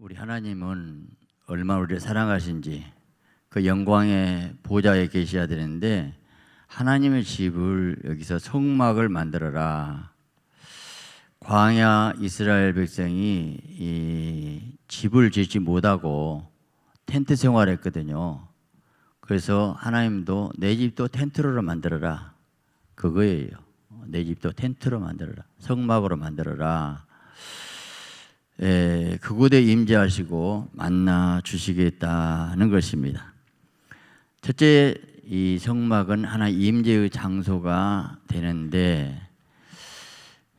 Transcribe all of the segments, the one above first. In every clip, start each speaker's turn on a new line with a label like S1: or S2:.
S1: 우리 하나님은 얼마나 우리를 사랑하신지 그 영광의 보좌에 계셔야 되는데 하나님의 집을 여기서 성막을 만들어라. 광야 이스라엘 백성이 이 집을 짓지 못하고 텐트 생활했거든요. 그래서 하나님도 내 집도 텐트로 만들어라. 그거예요. 내 집도 텐트로 만들어라. 성막으로 만들어라. 에, 그곳에 임재하시고 만나 주시겠다는 것입니다. 첫째, 이 성막은 하나 임재의 장소가 되는데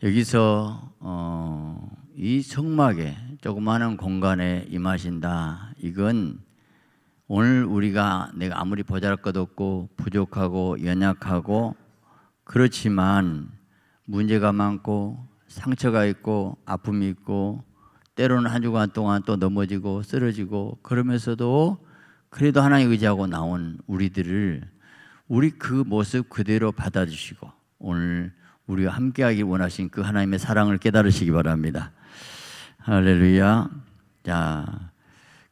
S1: 여기서 어, 이 성막에 조그마한 공간에 임하신다. 이건 오늘 우리가 내가 아무리 보잘것 없고 부족하고 연약하고 그렇지만 문제가 많고 상처가 있고 아픔이 있고 때로는 한 주간 동안 또 넘어지고 쓰러지고 그러면서도 그래도 하나님 의지하고 나온 우리들을 우리 그 모습 그대로 받아주시고 오늘 우리와 함께하기 원하신 그 하나님의 사랑을 깨달으시기 바랍니다. 할렐루야. 자,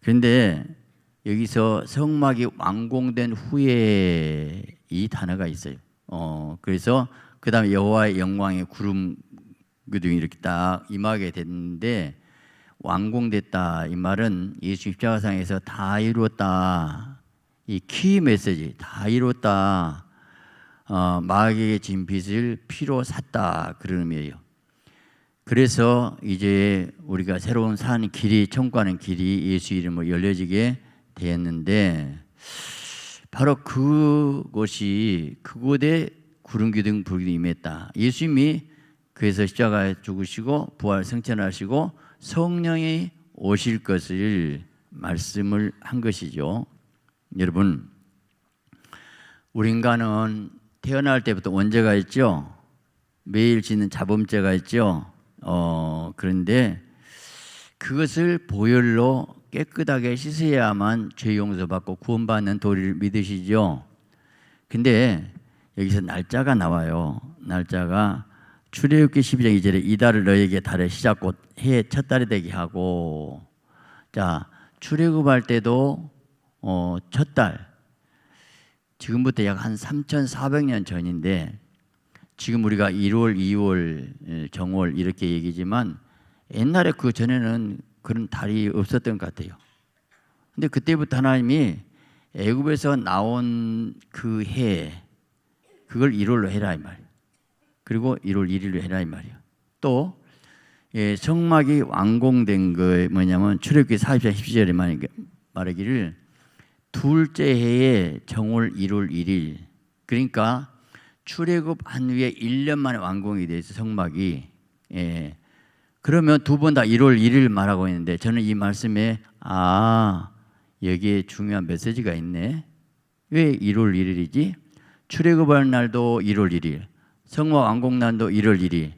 S1: 그런데 여기서 성막이 완공된 후에 이 단어가 있어요. 어, 그래서 그 다음에 여호와의 영광의 구름 그등이 이렇게 딱 임하게 됐는데 완공됐다 이 말은 예수 십자가상에서 다 이루었다 이 키 메시지 다 이루었다 어, 마귀의 진 빚을 피로 샀다 그런 의미예요. 그래서 이제 우리가 새로운 산 길이 천국하는 길이 예수 이름으로 열려지게 되었는데 바로 그곳이 그곳에 구름 기둥 불기둥이 임했다. 예수님이 그래서 십자가에 죽으시고 부활 승천하시고 성령이 오실 것을 말씀을 한 것이죠. 여러분, 우리 인간은 태어날 때부터 원죄가 있죠. 매일 짓는 자범죄가 있죠. 어, 그런데 그것을 보혈로 깨끗하게 씻어야만 죄 용서받고 구원받는 도리를 믿으시죠. 근데 여기서 날짜가 나와요. 날짜가 출애굽기 12장 2절에 이달을 너에게 달의 시작 곧 해의 첫 달이 되게 하고 자 출애굽할 때도 어, 첫 달 지금부터 약 한 3,400년 전인데 지금 우리가 1월, 2월, 정월 이렇게 얘기지만 옛날에 그 전에는 그런 달이 없었던 것 같아요. 근데 그때부터 하나님이 애굽에서 나온 그 해 그걸 1월로 해라 이 말이에요. 그리고 1월 1일로 해라 이 말이에요. 또 예, 성막이 완공된 거 뭐냐면 출애굽기 44장 10절에 말하기를 둘째 해에 정월 1월 1일. 그러니까 출애굽 한 후에 1년 만에 완공이 돼 있어 성막이. 예. 그러면 두 번 다 1월 1일 말하고 있는데 저는 이 말씀에 아 여기에 중요한 메시지가 있네. 왜 1월 1일이지? 출애굽할 날도 1월 1일 완공 날도 1월 1일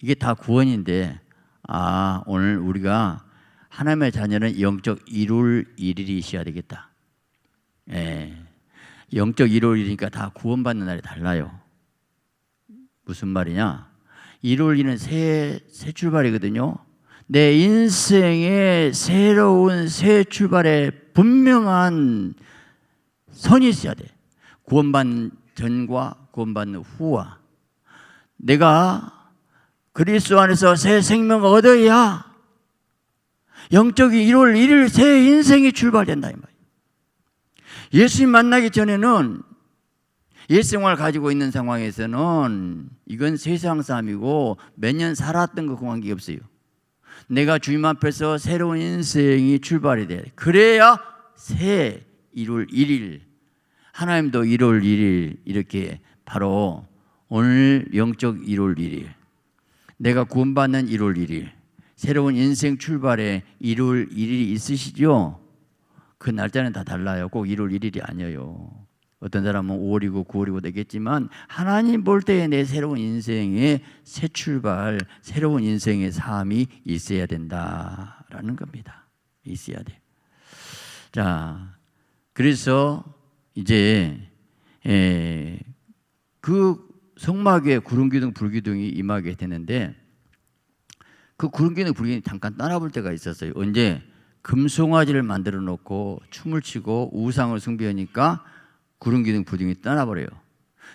S1: 이게 다 구원인데 아 오늘 우리가 하나님의 자녀는 영적 1월 1일이 있어야 되겠다 예. 영적 1월이니까 다 구원받는 날이 달라요. 무슨 말이냐? 1월 1은 새, 새 출발이거든요. 내 인생의 새로운 새 출발에 분명한 선이 있어야 돼. 구원받는 전과 구원받는 후와 내가 그리스도 안에서 새 생명을 얻어야 영적인 1월 1일 새 인생이 출발된다 이 말이에요. 예수님 만나기 전에는 옛 생활 가지고 있는 상황에서는 이건 세상 삶이고 몇 년 살았던 거 관계 없어요. 내가 주님 앞에서 새로운 인생이 출발이 돼. 그래야 새 1월 1일 하나님도 1월 1일 이렇게 바로 오늘 영적 1월 1일 내가 구원받는 1월 1일 새로운 인생 출발에 1월 1일이 있으시죠? 그 날짜는 다 달라요. 꼭 1월 1일이 아니에요. 어떤 사람은 5월이고 9월이고 되겠지만 하나님 볼 때에 내 새로운 인생의 새 출발, 새로운 인생의 삶이 있어야 된다라는 겁니다. 있어야 돼. 자, 그래서 이제 에, 그 성막 위에 구름 기둥, 불 기둥이 임하게 되는데 그 구름 기둥, 불 기둥이 잠깐 떠나볼 때가 있었어요. 언제 금송아지를 만들어 놓고 춤을 추고 우상을 숭배하니까 구름 기둥 부둥이 떠나버려요.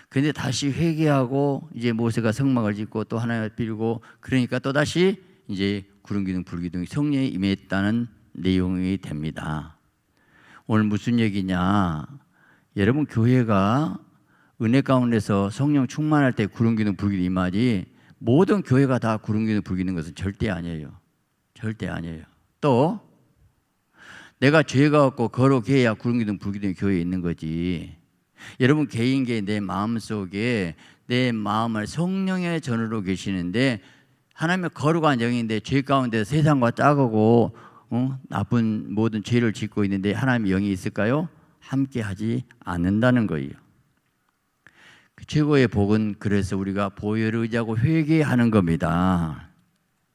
S1: 근데 다시 회개하고 이제 모세가 성막을 짓고 또 하나님을 빌고 그러니까 또 다시 이제 구름 기둥 불기둥이 성령에 임했다는 내용이 됩니다. 오늘 무슨 얘기냐? 여러분 교회가 은혜 가운데서 성령 충만할 때 구름 기둥 불기둥 임하지 모든 교회가 다 구름 기둥 불기둥 것은 절대 아니에요. 절대 아니에요. 또 내가 죄가 없고 거룩해야 구름 기둥 불기둥 교회에 있는 거지. 여러분 개인계 내 마음 속에 내 마음을 성령의 전으로 계시는데 하나님의 거룩한 영인데 죄 가운데 세상과 짜고 어? 나쁜 모든 죄를 짓고 있는데 하나님의 영이 있을까요? 함께하지 않는다는 거예요. 그 최고의 복은 그래서 우리가 보혈을 의지하고 회개하는 겁니다.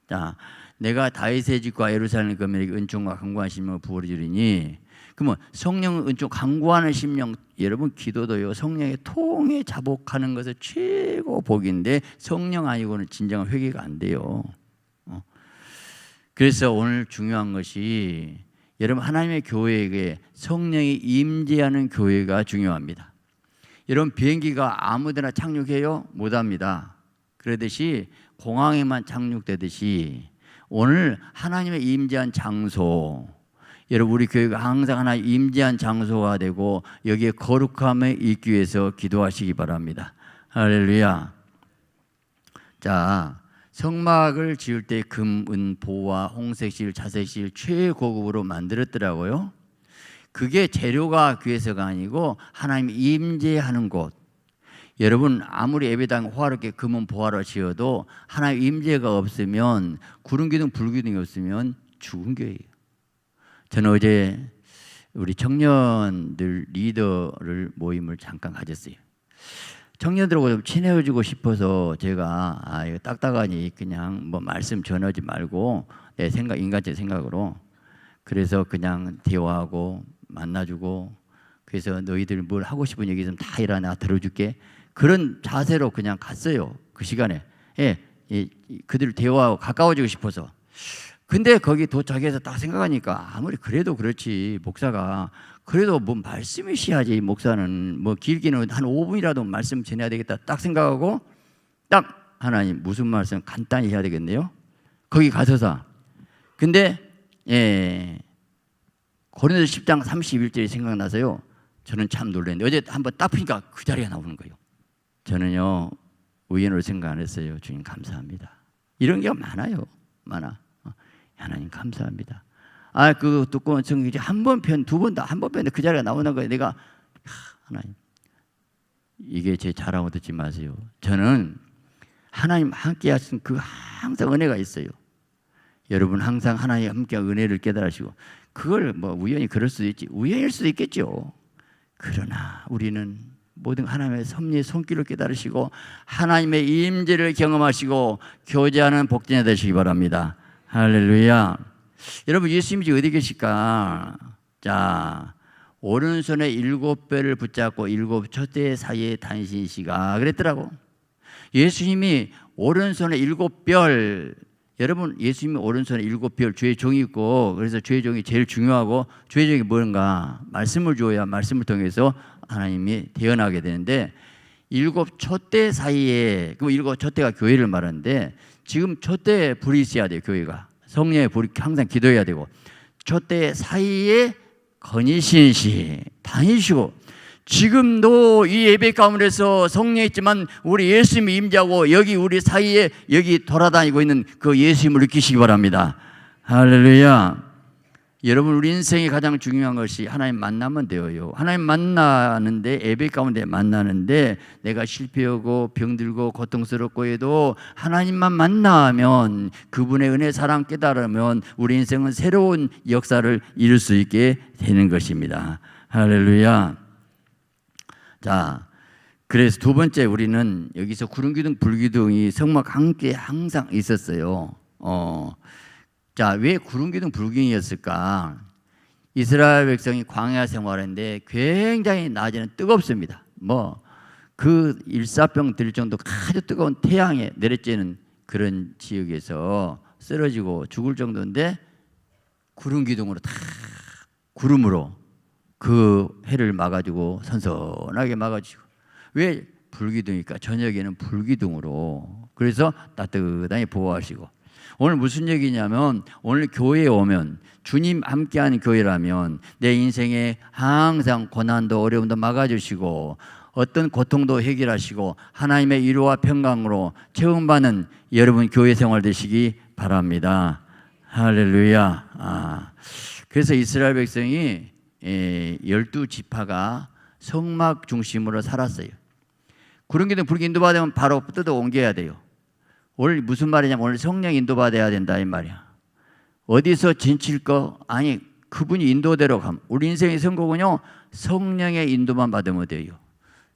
S1: 자, 내가 다윗의 집과 예루살렘 거민에게 은총과 강구한 심령을 부어주리니 그러면 성령 은총 강구하는 심령 여러분 기도도요 성령의 통에 자복하는 것은 최고 복인데 성령 아니고는 진정한 회개가 안 돼요. 어. 그래서 오늘 중요한 것이 여러분 하나님의 교회에게 성령이 임재하는 교회가 중요합니다. 여러분 비행기가 아무데나 착륙해요? 못합니다. 그러듯이 공항에만 착륙되듯이 오늘 하나님의 임재한 장소 여러분 우리 교회가 항상 하나 임재한 장소가 되고 여기에 거룩함에 있기 위해서 기도하시기 바랍니다. 할렐루야. 자, 성막을 지을 때 금, 은, 보와 홍색실, 자색실 최고급으로 만들었더라고요. 그게 재료가 귀해서가 아니고 하나님 임재하는 곳. 여러분 아무리 예배당 화롭게 금은 보화로 지어도 하나님 임재가 없으면 구름 기둥 불 기둥이 없으면 죽은 교회예요. 저는 어제 우리 청년들 리더를 모임을 잠깐 가졌어요. 청년들하고 좀 친해지고 싶어서 제가 아 이거 딱딱하니 그냥 뭐 말씀 전하지 말고 내 생각 인간적 생각으로 그래서 그냥 대화하고 만나주고 그래서 너희들 뭘 하고 싶은 얘기 좀다 이라 나 들어줄게. 그런 자세로 그냥 갔어요 그 시간에. 예, 예 그들 대화하고 가까워지고 싶어서. 근데 거기 도착해서 딱 생각하니까 아무리 그래도 그렇지 목사가. 그래도 뭐 말씀이 시야지 목사는. 뭐 길게는 한 5분이라도 말씀 전해야 되겠다 딱 생각하고 딱 하나님 무슨 말씀 간단히 해야 되겠네요. 거기 가서서. 근데 예 고린도서 10장 31절이 생각나서요 저는 참 놀랐는데 어제 한번 딱 보니까 그 자리가 나오는 거예요 저는요 우연으로 생각 안 했어요 주님 감사합니다 이런 게 많아요 많아 하나님 감사합니다. 아, 그 두꺼운 성경이 한 번 편, 두 번 다, 한 번 편에 그 자리가 나오는 거예요. 내가, 하나님. 이게 제 자랑을 듣지 마세요. 저는 하나님 함께 하신 그 항상 은혜가 있어요. 여러분 항상 하나님 함께 은혜를 깨달으시고, 그걸 뭐 우연히 그럴 수도 있지. 우연일 수도 있겠죠. 그러나 우리는 모든 하나님의 섭리의 손길을 깨달으시고, 하나님의 임재를 경험하시고, 교제하는 복전이 되시기 바랍니다. 할렐루야. 여러분 예수님이 어디 계실까? 자, 오른손에 일곱 배를 붙잡고 일곱 촛대 사이에 다니시가 그랬더라고. 예수님이 오른손에 일곱 별 여러분 예수님이 오른손에 일곱 별 주의 종이 있고 그래서 주의 종이 제일 중요하고 주의 종이 뭔가 말씀을 줘야 말씀을 통해서 하나님이 태어나게 되는데 일곱 촛대 사이에 그 일곱 촛대가 교회를 말하는데 지금 촛대에 불이 있어야 돼요, 교회가. 성령의 불이 항상 기도해야 되고, 촛대 사이에 건이신 시 다니시고, 지금도 이 예배 가운데서 성령 있지만 우리 예수님이 임재하고 여기 우리 사이에 여기 돌아다니고 있는 그 예수님을 느끼시기 바랍니다. 할렐루야. 여러분 우리 인생이 가장 중요한 것이 하나님 만나면 되어요. 하나님 만나는데 예배 가운데 만나는데 내가 실패하고 병들고 고통스럽고 해도 하나님만 만나면 그분의 은혜 사랑 깨달으면 우리 인생은 새로운 역사를 이룰 수 있게 되는 것입니다. 할렐루야. 자, 그래서 두 번째 우리는 여기서 구름기둥 불기둥이 성막 함께 항상 있었어요. 어. 자, 왜 구름기둥 불기둥이었을까? 이스라엘 백성이 광야 생활했는데 굉장히 낮에는 뜨겁습니다. 뭐 그 일사병 들 정도 아주 뜨거운 태양에 내려쬐는 그런 지역에서 쓰러지고 죽을 정도인데 구름 기둥으로 다 구름으로 그 해를 막아주고 선선하게 막아주고 왜 불기둥이니까 저녁에는 불기둥으로 그래서 따뜻하게 보호하시고 오늘 무슨 얘기냐면 오늘 교회에 오면 주님 함께하는 교회라면 내 인생에 항상 고난도 어려움도 막아주시고 어떤 고통도 해결하시고 하나님의 위로와 평강으로 체험받는 여러분 교회 생활 되시기 바랍니다. 할렐루야. 아, 그래서 이스라엘 백성이 예, 열두 지파가 성막 중심으로 살았어요. 구름기둥 불기 인도받으면 바로 뜯어 옮겨야 돼요. 오늘 무슨 말이냐면 오늘 성령 인도받아야 된다 이 말이야. 어디서 진칠 거 아니 그분이 인도대로 감. 우리 인생의 선곡은요 성령의 인도만 받으면 돼요.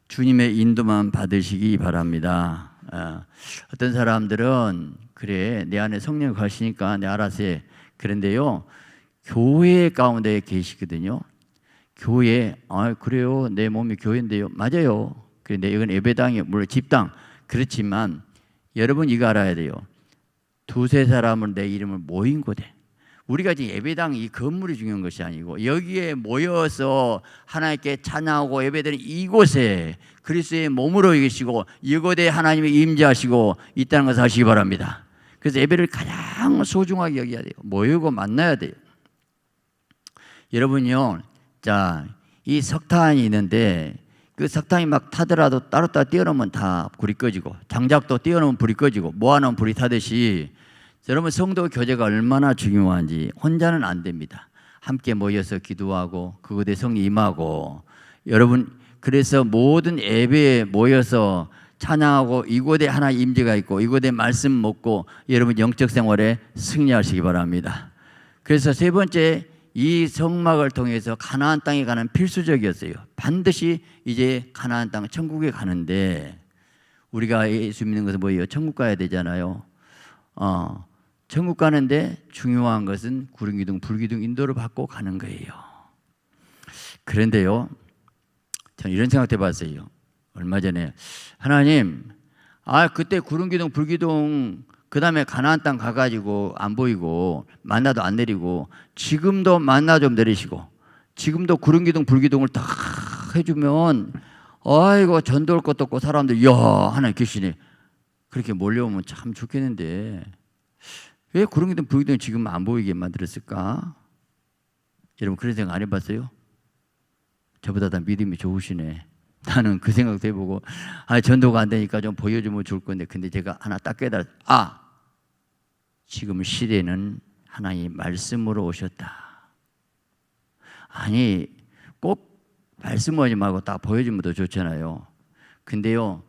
S1: 주님의 인도만 받으시기 바랍니다. 어, 어떤 사람들은 그래 내 안에 성령 가시니까 내 알아서 해. 그런데요 교회 가운데 계시거든요. 교회 아 그래요 내 몸이 교회인데요 맞아요. 그런데 이건 예배당이 물론 집당 그렇지만 여러분 이거 알아야 돼요. 두세 사람은 내 이름을 모인 곳에 우리가 지금 예배당 이 건물이 중요한 것이 아니고 여기에 모여서 하나님께 찬양하고 예배드리는 이곳에 그리스도의 몸으로 계시고 이곳에 하나님이 임재하시고 있다는 것을 아시기 바랍니다. 그래서 예배를 가장 소중하게 여겨야 돼요. 모이고 만나야 돼요. 여러분요, 자, 이 석탄이 있는데 그 석탄이 막 타더라도 따로 따로 띄워놓으면 다 불이 꺼지고 장작도 띄워놓으면 불이 꺼지고 모아놓으면 불이 타듯이 여러분 성도 교제가 얼마나 중요한지 혼자는 안 됩니다. 함께 모여서 기도하고 그곳에 성이 임하고 여러분 그래서 모든 예배에 모여서 찬양하고 이곳에 하나 임재가 있고 이곳에 말씀 먹고 여러분 영적 생활에 승리하시기 바랍니다. 그래서 세 번째 이 성막을 통해서 가나안 땅에 가는 필수적이었어요. 반드시 이제 가나안 땅 천국에 가는데 우리가 예수 믿는 것은 뭐예요? 천국 가야 되잖아요. 어, 천국 가는데 중요한 것은 구름기둥, 불기둥 인도를 받고 가는 거예요. 그런데요, 저는 이런 생각 해봤어요. 얼마 전에 하나님, 아 그때 구름기둥, 불기둥 그 다음에 가나안 땅 가가지고 안 보이고 만나도 안 내리고 지금도 만나 좀 내리시고 지금도 구름 기둥, 불기둥을 다 해주면 아이고 전도 올 것도 없고 사람들 야 하나님 계시네 그렇게 몰려오면 참 좋겠는데 왜 구름 기둥, 불기둥 지금 안 보이게 만들었을까? 여러분 그런 생각 안 해봤어요? 저보다 다 믿음이 좋으시네. 나는 그 생각도 해보고 아 전도가 안 되니까 좀 보여주면 좋을 건데 근데 제가 하나 딱 깨달아 아 지금 시대는 하나님 말씀으로 오셨다. 아니 꼭 말씀하지 말고 딱 보여주면 더 좋잖아요. 근데요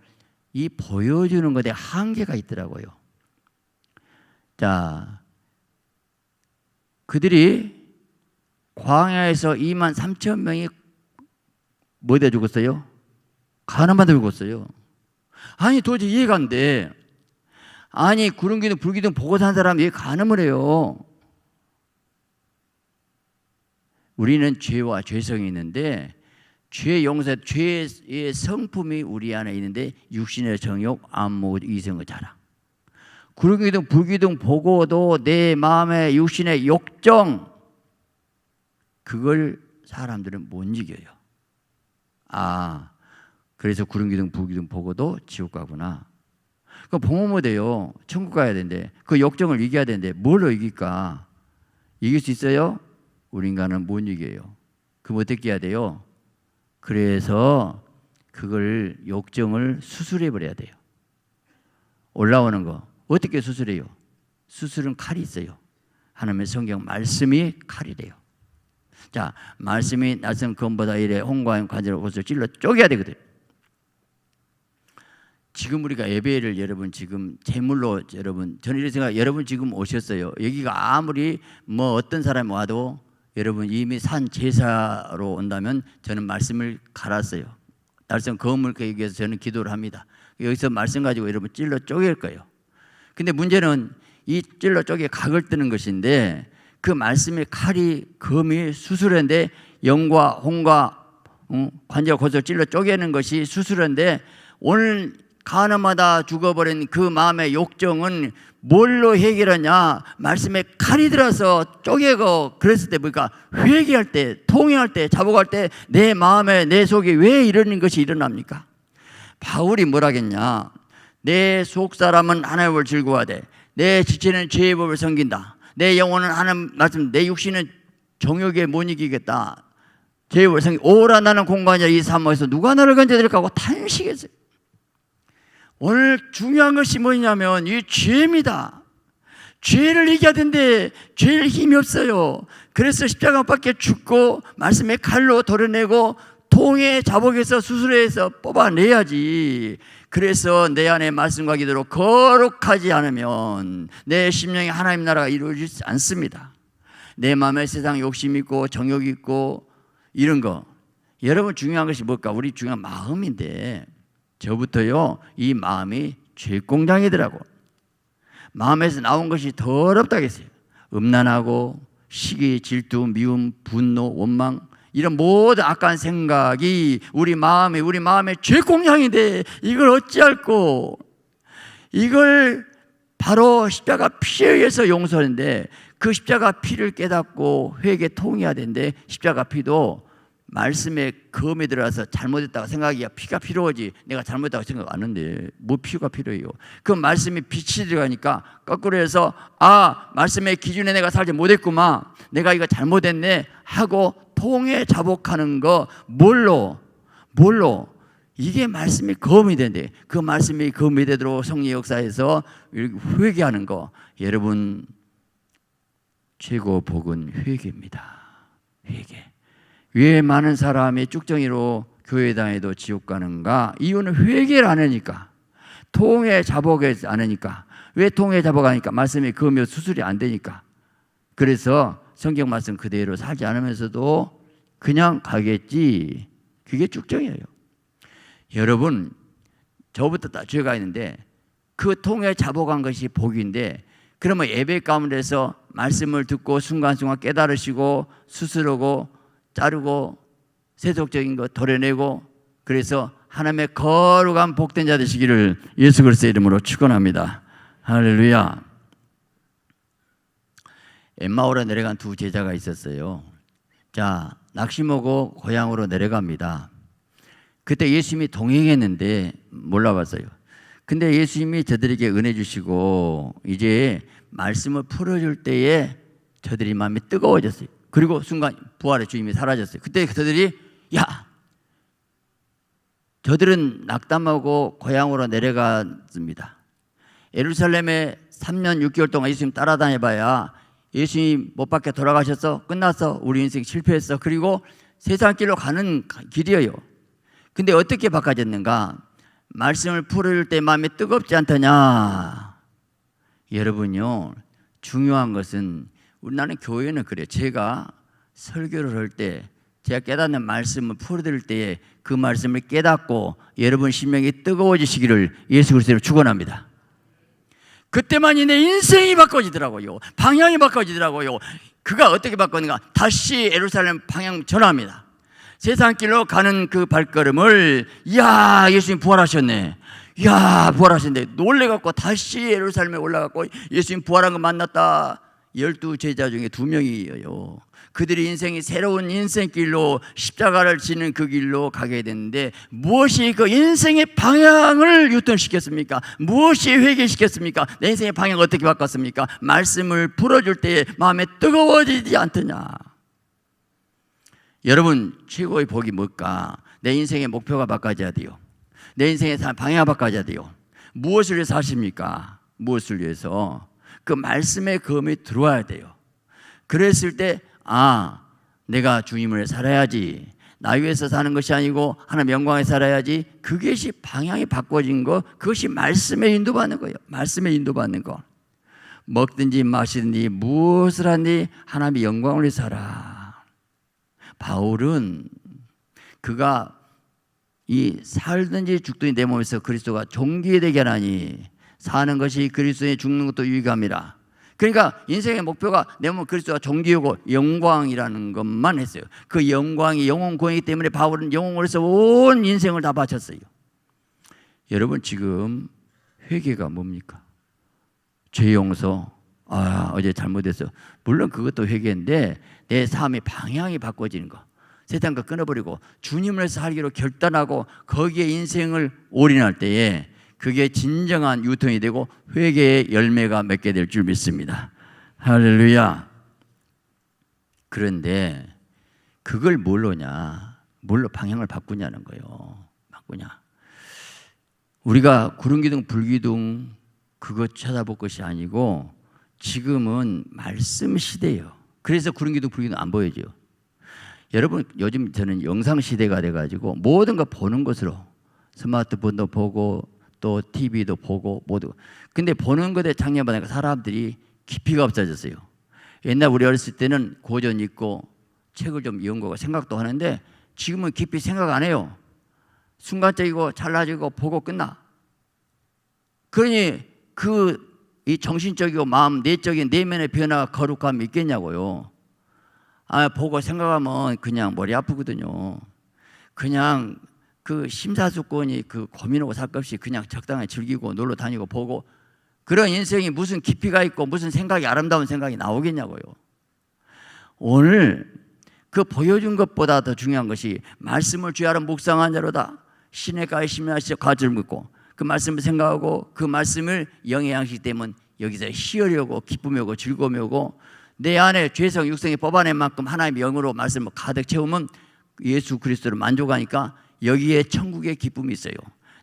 S1: 이 보여주는 것에 한계가 있더라고요. 자 그들이 광야에서 2만 3천 명이 뭐다 죽었어요? 가나만 죽었어요. 아니 도저히 이해가 안 돼. 아니 구름기둥 불기둥 보고 산 사람이 왜 간음을 해요? 우리는 죄와 죄성이 있는데 죄 용서, 죄의 성품이 우리 안에 있는데 육신의 정욕, 안목, 이성의 자랑. 구름기둥 불기둥 보고도 내 마음의 육신의 욕정 그걸 사람들은 못 이겨요. 아, 그래서 구름기둥 불기둥 보고도 지옥 가구나. 그 봉헌 못해요. 천국 가야 되는데 그 욕정을 이겨야 되는데 뭘로 이길까? 이길 수 있어요? 우리 인간은 못 이겨요. 그럼 어떻게 해야 돼요? 그래서 그걸 욕정을 수술해 버려야 돼요. 올라오는 거 어떻게 수술해요? 수술은 칼이 있어요. 하나님의 성경 말씀이 칼이래요. 자, 말씀이 낯선 검보다 이래 홍과인 관절을 옷을 찔러 쪼개야 되거든. 지금 우리가 예배를 여러분 지금 제물로 여러분 저는 이런 생각 여러분 지금 오셨어요. 여기가 아무리 뭐 어떤 사람이 와도 여러분 이미 산 제사로 온다면 저는 말씀을 갈았어요. 날선 거물 계획에서 저는 기도를 합니다. 여기서 말씀 가지고 여러분 찔러 쪼갤 거예요. 근데 문제는 이 찔러 쪼개 각을 뜨는 것인데 그 말씀의 칼이 검이 수술인데 영과 홍과 관절 고소 찔러 쪼개는 것이 수술인데 오늘 가늠하다 죽어버린 그 마음의 욕정은 뭘로 해결하냐? 말씀에 칼이 들어서 쪼개고 그랬을 때 보니까 회개할 때, 통행할 때, 자복할 때 내 마음에 내 속에 왜 이런 것이 일어납니까? 바울이 뭐라겠냐? 내 속 사람은 하나님을 즐거워하되 내 지체는 죄의 법을 섬긴다. 내 영혼은 하나님 말씀, 내 육신은 정욕에 못 이기겠다. 죄의 법을 섬기. 오라 나는 공간이야 이 사모에서 누가 나를 건져들까 하고 탄식했어요. 오늘 중요한 것이 뭐냐면 이 죄입니다. 죄를 이겨야 되는데 죄를 힘이 없어요. 그래서 십자가 밖에 죽고 말씀의 칼로 도려내고 통에 자복해서 수술해서 뽑아내야지. 그래서 내 안에 말씀과 기도로 거룩하지 않으면 내 심령에 하나님 나라가 이루어지지 않습니다. 내 마음에 세상 욕심 있고 정욕 있고 이런 거. 여러분 중요한 것이 뭘까? 우리 중요한 마음인데 저부터요 이 마음이 죄공장이더라고. 마음에서 나온 것이 더럽다겠어요. 음란하고 시기, 질투, 미움, 분노, 원망 이런 모든 악한 생각이 우리 마음에 우리 마음의 죄공장인데 이걸 어찌할꼬? 이걸 바로 십자가 피에 의해서 용서하는데 그 십자가 피를 깨닫고 회개 통해야 되는데 십자가 피도 말씀에 검에 들어가서 잘못했다고 생각이야 피가 필요하지. 내가 잘못했다고 생각 안 하는데 뭐 피가 필요해요? 그 말씀이 빛이 들어가니까 거꾸로 해서 아 말씀의 기준에 내가 살지 못했구만. 내가 이거 잘못했네 하고 통해 자복하는 거 뭘로? 뭘로? 이게 말씀이 검이 된대. 그 말씀이 검이 되도록 성리 역사에서 회개하는 거. 여러분 최고 복은 회개입니다. 회개 왜 많은 사람이 쭉정이로 교회 다녀도 지옥 가는가? 이유는 회개를 안 하니까. 통해 자복을 안 하니까. 왜 통해 자복하니까? 말씀이 그으며 수술이 안 되니까. 그래서 성경 말씀 그대로 살지 않으면서도 그냥 가겠지. 그게 쭉정이에요. 여러분, 저부터 다 죄가 있는데 그 통해 자복한 것이 복인데 그러면 예배 가운데서 말씀을 듣고 순간순간 깨달으시고 수술하고 자르고 세속적인 거 도려내고 그래서 하나님의 거룩한 복된 자 되시기를 예수 그리스도의 이름으로 축원합니다. 할렐루야. 엠마오로 내려간 두 제자가 있었어요. 자, 낙심하고 고향으로 내려갑니다. 그때 예수님이 동행했는데 몰라봤어요. 근데 예수님이 저들에게 은혜 주시고 이제 말씀을 풀어줄 때에 저들이 마음이 뜨거워졌어요. 그리고 순간 부활의 주님이 사라졌어요. 그때 저들이 야 저들은 낙담하고 고향으로 내려갔습니다. 예루살렘에 3년 6개월 동안 예수님 따라다녀봐야 예수님 못 밖에 돌아가셔서 끝났어. 우리 인생 실패했어. 그리고 세상 길로 가는 길이에요. 근데 어떻게 바꿔졌는가? 말씀을 풀을 때 마음이 뜨겁지 않더냐? 여러분요, 중요한 것은 우리 나는 교회는 그래. 제가 설교를 할 때, 제가 깨닫는 말씀을 풀어드릴 때에 그 말씀을 깨닫고 여러분 심령이 뜨거워지시기를 예수 그리스도로 축원합니다. 그때만이 내 인생이 바꿔지더라고요. 방향이 바꿔지더라고요. 그가 어떻게 바꿨는가? 다시 예루살렘 방향 전합니다. 세상 길로 가는 그 발걸음을 야 예수님 부활하셨네. 야 부활하셨네. 놀래갖고 다시 예루살렘에 올라갔고 예수님 부활한 거 만났다. 열두 제자 중에 두 명이에요. 그들이 인생이 새로운 인생길로 십자가를 지는 그 길로 가게 됐는데 무엇이 그 인생의 방향을 유턴시켰습니까? 무엇이 회개시켰습니까? 내 인생의 방향을 어떻게 바꿨습니까? 말씀을 풀어줄 때 마음에 뜨거워지지 않더냐? 여러분 최고의 복이 뭘까? 내 인생의 목표가 바꿔져야 돼요. 내 인생의 방향이 바꿔져야 돼요. 무엇을 위해서 하십니까? 무엇을 위해서? 그 말씀의 검이 들어와야 돼요. 그랬을 때, 아, 내가 주님을 살아야지. 나 위해서 사는 것이 아니고 하나님 영광에 살아야지. 그것이 방향이 바꿔진 거, 그것이 말씀에 인도받는 거예요. 말씀에 인도받는 거. 먹든지 마시든지 무엇을 하니 하나님의 영광을 살아. 바울은 그가 이 살든지 죽든지 내 몸에서 그리스도가 존귀되게 하나니 사는 것이 그리스도의 죽는 것도 유익함이라. 그러니까 인생의 목표가 내 몸 그리스도가 존귀하고 영광이라는 것만 했어요. 그 영광이 영원 구원이기 때문에 바울은 영원으로서 온 인생을 다 바쳤어요. 여러분 지금 회개가 뭡니까? 죄 용서. 아, 어제 잘못했어. 물론 그것도 회개인데 내 삶의 방향이 바꿔지는 거. 세상과 끊어버리고 주님을 살기로 결단하고 거기에 인생을 올인할 때에 그게 진정한 유통이 되고 회개의 열매가 맺게 될 줄 믿습니다. 할렐루야. 그런데 그걸 뭘로냐? 뭘로 방향을 바꾸냐는 거예요. 바꾸냐? 우리가 구름기둥, 불기둥 그거 찾아볼 것이 아니고 지금은 말씀 시대예요. 그래서 구름기둥, 불기둥 안 보여줘요. 여러분 요즘 저는 영상 시대가 돼가지고 모든 거 보는 것으로 스마트폰도 보고 또 TV도 보고 모두. 근데 보는 것에 장려받으니까 사람들이 깊이가 없어졌어요. 옛날 우리 어렸을 때는 고전 읽고 책을 좀 연구하고 생각도 하는데 지금은 깊이 생각 안 해요. 순간적이고 찰나지고 보고 끝나. 그러니 그 이 정신적이고 마음 내적인 내면의 변화가 거룩함이 있겠냐고요. 아 보고 생각하면 그냥 머리 아프거든요. 그냥 그 심사숙고니 그 고민하고 살것 없이 그냥 적당히 즐기고 놀러 다니고 보고 그런 인생이 무슨 깊이가 있고 무슨 생각이 아름다운 생각이 나오겠냐고요. 오늘 그 보여준 것보다 더 중요한 것이 말씀을 주야로 묵상한 자로다. 시내가에 심야시 가지를 묻고 그 말씀을 생각하고 그 말씀을 영의 양식 때문 여기서 희열이고 기쁨이 오고 즐거움이 오고 내 안에 죄성 육성이 뽑아낸 만큼 하나님의 영으로 말씀을 가득 채우면 예수 그리스도를 만족하니까 여기에 천국의 기쁨이 있어요.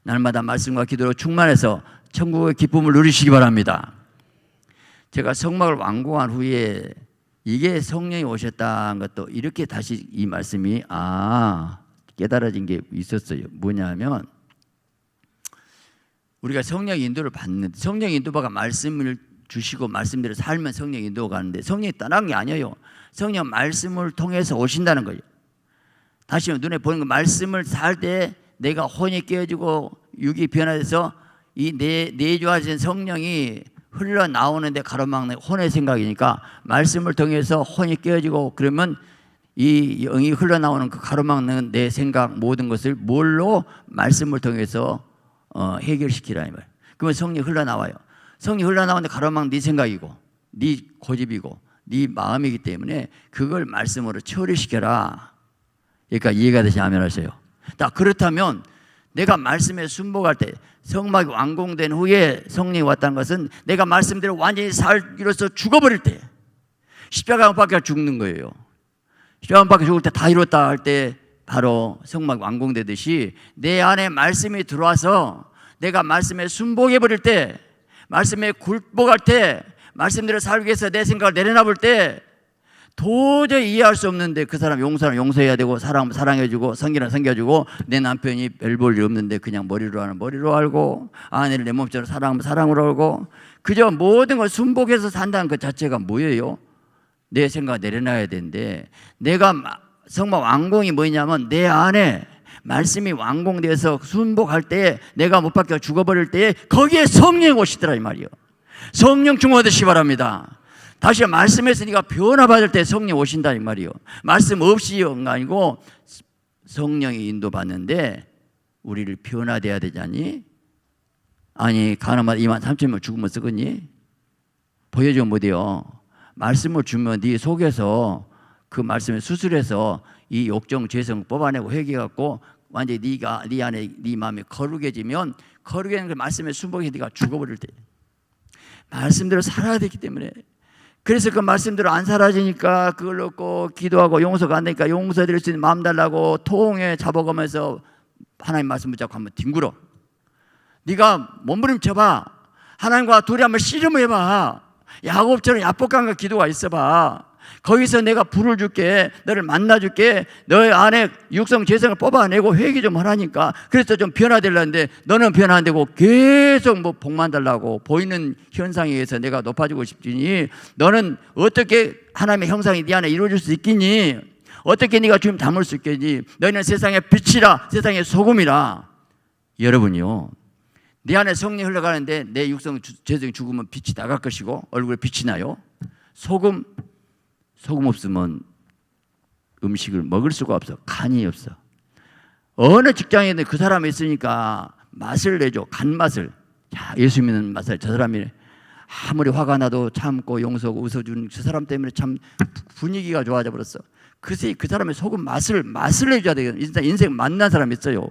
S1: 날마다 말씀과 기도로 충만해서 천국의 기쁨을 누리시기 바랍니다. 제가 성막을 완공한 후에 이게 성령이 오셨다는 것도 이렇게 다시 이 말씀이 아 깨달아진 게 있었어요. 뭐냐면 우리가 성령 인도를 받는데 성령 인도가 말씀을 주시고 말씀대로 살면 성령 인도가 가는데 성령이 떠난 게 아니에요. 성령 말씀을 통해서 오신다는 거예요. 다시 눈에 보이는 거 말씀을 살 때 내가 혼이 깨어지고 육이 변화돼서 이 내 내주하신 성령이 흘러 나오는데 가로막는 혼의 생각이니까 말씀을 통해서 혼이 깨어지고 그러면 이 영이 흘러나오는 그 가로막는 내 생각 모든 것을 뭘로 말씀을 통해서 어, 해결시키라 이 말. 그러면 성령 흘러나와요. 성령 흘러나오는데 가로막 네 생각이고 네 고집이고 네 마음이기 때문에 그걸 말씀으로 처리시켜라. 그러니까 이해가 되시 아멘 하세요. 자, 그렇다면 내가 말씀에 순복할 때 성막이 완공된 후에 성령이 왔다는 것은 내가 말씀대로 완전히 살기로서 죽어버릴 때 십자가 못 박혀 죽는 거예요. 십자가 못 박혀 죽을 때 다 이뤘다 할 때 바로 성막 완공되듯이 내 안에 말씀이 들어와서 내가 말씀에 순복해 버릴 때 말씀에 굴복할 때 말씀대로 살기 위해서 내 생각을 내려놔 볼 때 도저히 이해할 수 없는데 그 사람 용서는 용서해야 되고 사랑 사랑해주고 성기는 섬겨주고 내 남편이 별 볼 일 없는데 그냥 머리로 하는 머리로 알고 아내를 내 몸처럼 사랑하면 사랑으로 알고 그저 모든 걸 순복해서 산다는 것 자체가 뭐예요? 내 생각 내려놔야 되는데 내가 성막 완공이 뭐냐면 내 안에 말씀이 완공돼서 순복할 때 내가 못 박혀 죽어버릴 때 거기에 성령 오시더라 이 말이요. 성령 충만하시 바랍니다. 다시 말씀에서 네가 변화받을 때 성령 오신다 이 말이요. 말씀 없이가 아니고 성령이 인도받는데 우리를 변화돼야 되자니 아니 가나마다 2만 3천 명 죽으면 쓰겠니? 보여주면 못해요. 말씀을 주면 네 속에서 그 말씀을 수술해서 이 욕정 죄성 뽑아내고 회개갖고 완전히 네가 네 안에 네 마음이 거룩해지면 거룩해지는 그 말씀에 순복해 네가 죽어버릴 때 말씀대로 살아야 되기 때문에 그래서 그 말씀대로 안 사라지니까 그걸 놓고 기도하고 용서가 안 되니까 용서 드릴 수 있는 마음 달라고 통에 잡아가면서 하나님 말씀 붙잡고 한번 뒹굴어. 네가 몸부림쳐 봐. 하나님과 둘이 한번 씨름을 해봐. 야곱처럼 야복강과 기도가 있어 봐 거기서 내가 불을 줄게 너를 만나줄게 너의 안에 육성 재성을 뽑아내고 회개 좀 하라니까. 그래서 좀 변화되려는데 너는 변화 안 되고 계속 뭐 복만 달라고 보이는 현상에 의해서 내가 높아지고 싶지니 너는 어떻게 하나님의 형상이 네 안에 이루어질 수 있겠니? 어떻게 네가 주님 담을 수 있겠니? 너희는 세상의 빛이라 세상의 소금이라. 여러분이요 내 안에 성령 흘러가는데 내 육성 재성이 죽으면 빛이 나갈 것이고 얼굴에 빛이 나요? 소금 소금 없으면 음식을 먹을 수가 없어. 간이 없어. 어느 직장에든 그 사람이 있으니까 맛을 내줘. 간맛을. 자 예수 믿는 맛을. 저 사람이 아무리 화가 나도 참고 용서하고 웃어주는 저 사람 때문에 참 분위기가 좋아져 버렸어. 그새 그 사람의 속은 맛을 맛을 내줘야 인생, 인생 만난 사람 있어요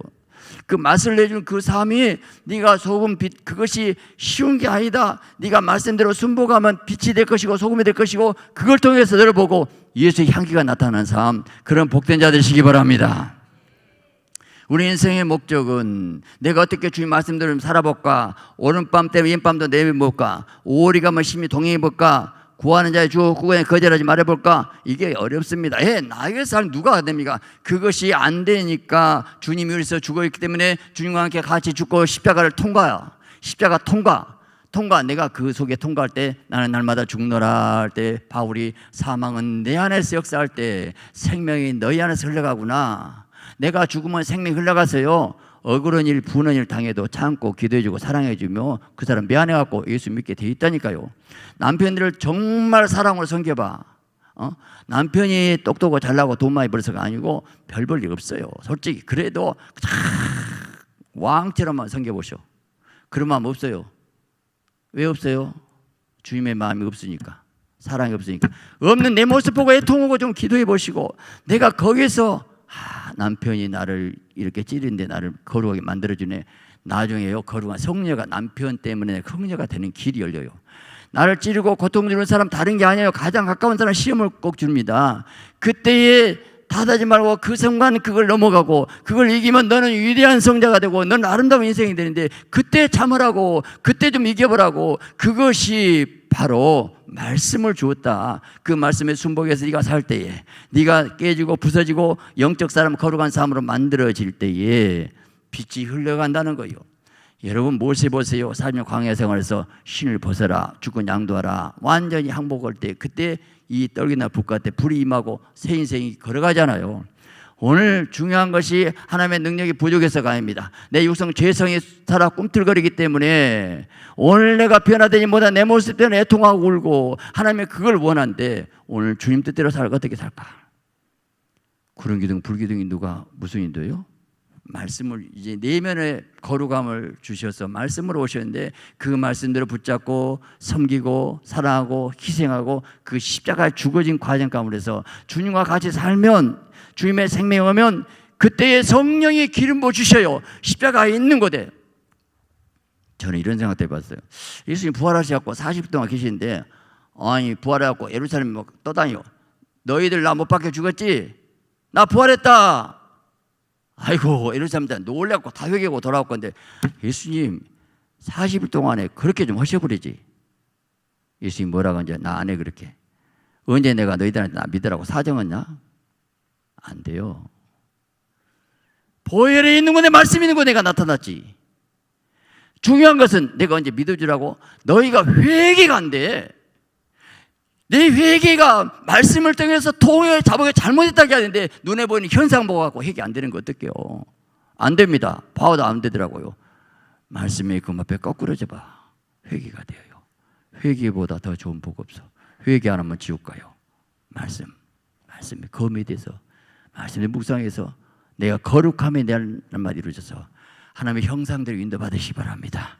S1: 그 맛을 내준 그 삶이 네가 소금 빛 그것이 쉬운 게 아니다. 네가 말씀대로 순복하면 빛이 될 것이고 소금이 될 것이고 그걸 통해서 너를 보고 예수의 향기가 나타나는 삶 그런 복된 자 되시기 바랍니다. 우리 인생의 목적은 내가 어떻게 주님 말씀대로 살아볼까 오른밤 때문에 왼밤도 내밀볼까 오리 가면 심히 동행해볼까 구하는 자의 주 구원에 거절하지 말아볼까? 이게 어렵습니다. 예, 나에게 살 누가 됩니까? 그것이 안 되니까 주님이 우리서 죽어있기 때문에 주님과 함께 같이 죽고 십자가를 통과야 십자가 통과. 통과. 내가 그 속에 통과할 때 나는 날마다 죽노라 할 때 바울이 사망은 내 안에서 역사할 때 생명이 너희 안에서 흘러가구나. 내가 죽으면 생명이 흘러가서요 억울한 일, 분한 일 당해도 참고 기도해주고 사랑해주며 그 사람 미안해갖고 예수 믿게 돼 있다니까요. 남편들을 정말 사랑으로 섬겨봐. 어? 남편이 똑똑하고 잘나고 돈 많이 벌어서가 아니고 별 볼 일 없어요. 솔직히 그래도 참 왕처럼만 섬겨보쇼. 그런 마음 없어요. 왜 없어요? 주님의 마음이 없으니까. 사랑이 없으니까. 없는 내 모습 보고 애통하고 좀 기도해 보시고 내가 거기서 아, 남편이 나를 이렇게 찌른데 나를 거룩하게 만들어주네. 나중에요 거룩한 성녀가 남편 때문에 성녀가 되는 길이 열려요. 나를 찌르고 고통 주는 사람 다른 게 아니에요. 가장 가까운 사람 시험을 꼭 줍니다. 그때에 닫하지 말고 그 순간 그걸 넘어가고 그걸 이기면 너는 위대한 성자가 되고 너는 아름다운 인생이 되는데 그때 참으라고 그때 좀 이겨보라고 그것이 바로 말씀을 주었다. 그 말씀의 순복에서 네가 살 때에 네가 깨지고 부서지고 영적 사람 거룩한 삶으로 만들어질 때에 빛이 흘러간다는 거예요. 여러분 모세 보세요. 삶의 광야 생활에서 신을 벗어라. 죽고 양도하라. 완전히 항복할 때 그때 이 떨기나 불 같아 불이 임하고 새 인생이 걸어가잖아요. 오늘 중요한 것이 하나님의 능력이 부족해서가 아닙니다. 내 육성 죄성이 살아 꿈틀거리기 때문에 오늘 내가 변화되지 못한 내 모습 때문에 애통하고 울고 하나님의 그걸 원한데 오늘 주님 뜻대로 살 어떻게 살까? 구름 기둥 불 기둥이 누가 무슨 인도요? 말씀을 이제 내면의 거룩함을 주셔서 말씀으로 오셨는데 그 말씀대로 붙잡고 섬기고 사랑하고 희생하고 그 십자가에 죽어진 과정 가운데서 주님과 같이 살면 주님의 생명이 오면 그때의 성령이 기름 부어 주셔요. 십자가에 있는 거대. 저는 이런 생각도 해봤어요. 예수님 부활하셔갖고 40일 동안 계시는데 아니 부활해갖고 예루살렘 막 떠다녀. 너희들 나 못 박혀 죽었지? 나 부활했다. 아이고 이런 사람들 놀래갖고 다 회개하고 돌아올 건데 예수님 40일 동안에 그렇게 좀 하셔버리지 예수님 뭐라고 이제 나 안 해 그렇게 언제 내가 너희들한테 나 믿으라고 사정했냐 안 돼요 보혈에 있는 곳에 말씀 있는 곳에 내가 나타났지 중요한 것은 내가 언제 믿어주라고 너희가 회개가 안 돼 내 회개가 말씀을 통해서 통해 자복에 잘못했다게 하는데 눈에 보이는 현상 보고 회개 안 되는 거 어떡해요? 안 됩니다. 봐도 안 되더라고요. 말씀이 그 앞에 거꾸러져 봐. 회개가 돼요. 회개보다 더 좋은 복 없어. 회개 안 하면 지옥 가요. 말씀. 말씀이 검에 대해서 말씀의 묵상해서 내가 거룩함에 대한 말 이루어져서 하나님의 형상대로 인도받으시기 바랍니다.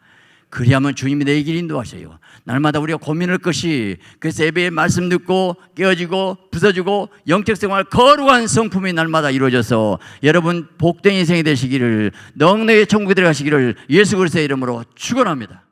S1: 그리하면 주님이 내 길 인도하셔요. 날마다 우리가 고민할 것이 그래서 예배의 말씀 듣고 깨어지고 부서지고 영적 생활 거룩한 성품이 날마다 이루어져서 여러분 복된 인생이 되시기를 넉넉히 천국에 들어가시기를 예수 그리스도의 이름으로 축원합니다.